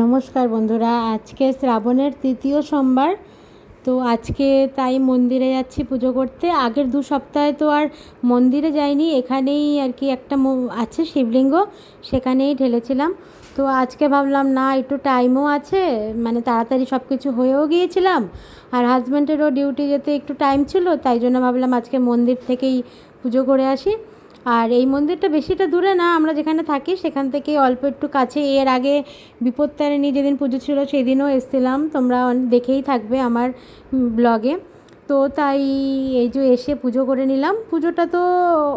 নমস্কার বন্ধুরা, আজকে শ্রাবণের তৃতীয় সোমবার। তো আজকে তাই মন্দিরে যাচ্ছি পুজো করতে। আগের দু সপ্তাহে তো আর মন্দিরে যাইনি, এখানেই আর কি একটা আছে শিবলিঙ্গ, সেখানেই ঢেলেছিলাম। তো আজকে ভাবলাম, না, একটু টাইমও আছে মানে তাড়াতাড়ি সব কিছু হয়েও গিয়েছিলাম। আর হাজব্যান্ডেরও ডিউটি যেতে একটু টাইম ছিল, তাই জন্য ভাবলাম আজকে মন্দির থেকেই পুজো করে আসি। আর এই মন্দিরটা বেশিটা দূরে না, আমরা যেখানে থাকি সেখান থেকে অল্প একটু কাছে। এর আগে বিপত্তারিণী যেদিন পুজো ছিল সেদিনও এসেছিলাম, তোমরা দেখেই থাকবে আমার ব্লগে। তো তাই এই যে এসে পুজো করে নিলাম। পুজোটা তো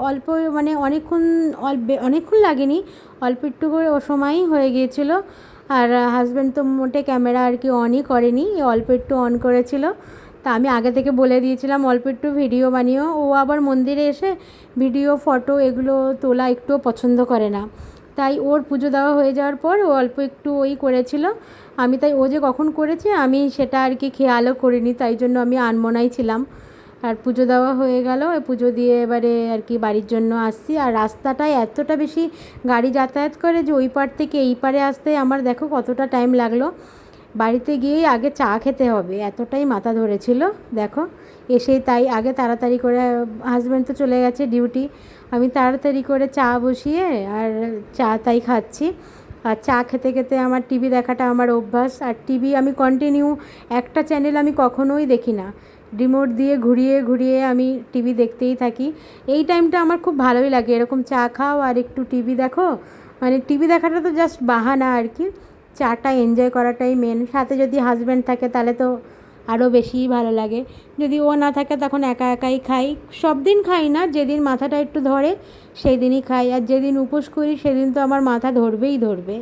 অল্প মানে অনেকক্ষণ অল্প অনেকক্ষণ লাগেনি, অল্প একটু করে ও সময়ই হয়ে গিয়েছিল। আর হাজব্যান্ড তো মোটে ক্যামেরা আর কি অনই করেনি, অল্প একটু অন করেছিল। তা আমি আগে থেকে বলে দিয়েছিলাম, অল্প একটু ভিডিও বানিয়েও ও আবার মন্দিরে এসে ভিডিও, ফটো এগুলো তোলা একটুও পছন্দ করে না। তাই ওর পুজো দেওয়া হয়ে যাওয়ার পর ও অল্প একটু ওই করেছিল। আমি তাই ও যে কখন করেছে আমি সেটা আর কি খেয়ালও করিনি, তাই জন্য আমি আনমনাই ছিলাম। আর পুজো দেওয়া হয়ে গেল, পুজো দিয়ে এবারে আর কি বাড়ির জন্য আসছি। আর রাস্তাটায় এতটা বেশি গাড়ি যাতায়াত করে যে ওই পার থেকে এই পারে আসতে আমার দেখো কতটা টাইম লাগল। বাড়িতে গিয়েই আগে চা খেতে হবে, এতটাই মাথা ধরেছিল। দেখো, এসেই তাই আগে তাড়াতাড়ি করে হাজব্যান্ড তো চলে গেছে ডিউটি আমি তাড়াতাড়ি করে চা বসিয়ে আর চা তাই খাচ্ছি। আর চা খেতে খেতে আমার টিভি দেখাটা আমার অভ্যাস, আর টিভি আমি কন্টিনিউ একটা চ্যানেল আমি কখনোই দেখি না। রিমোট দিয়ে ঘুরিয়ে ঘুরিয়ে আমি টিভি দেখতেই থাকি। এই টাইমটা আমার খুব ভালোই লাগে, এরকম চা খাও আর একটু টিভি দেখো। মানে টিভি দেখাটা তো জাস্ট বাহানা আর কি। চাটা এনজয় করাটাই মেন সাথে যদি হাজব্যান্ড থাকে তাহলে তো আরও বেশি ভালো লাগে। যদি ও না থাকে তখন একা একাই খাই। সব দিন খাই না, যেদিন মাথাটা একটু ধরে সেই দিনই খাই। আর যেদিন উপোস করি সেদিন তো আমার মাথা ধরবেই ধরবে।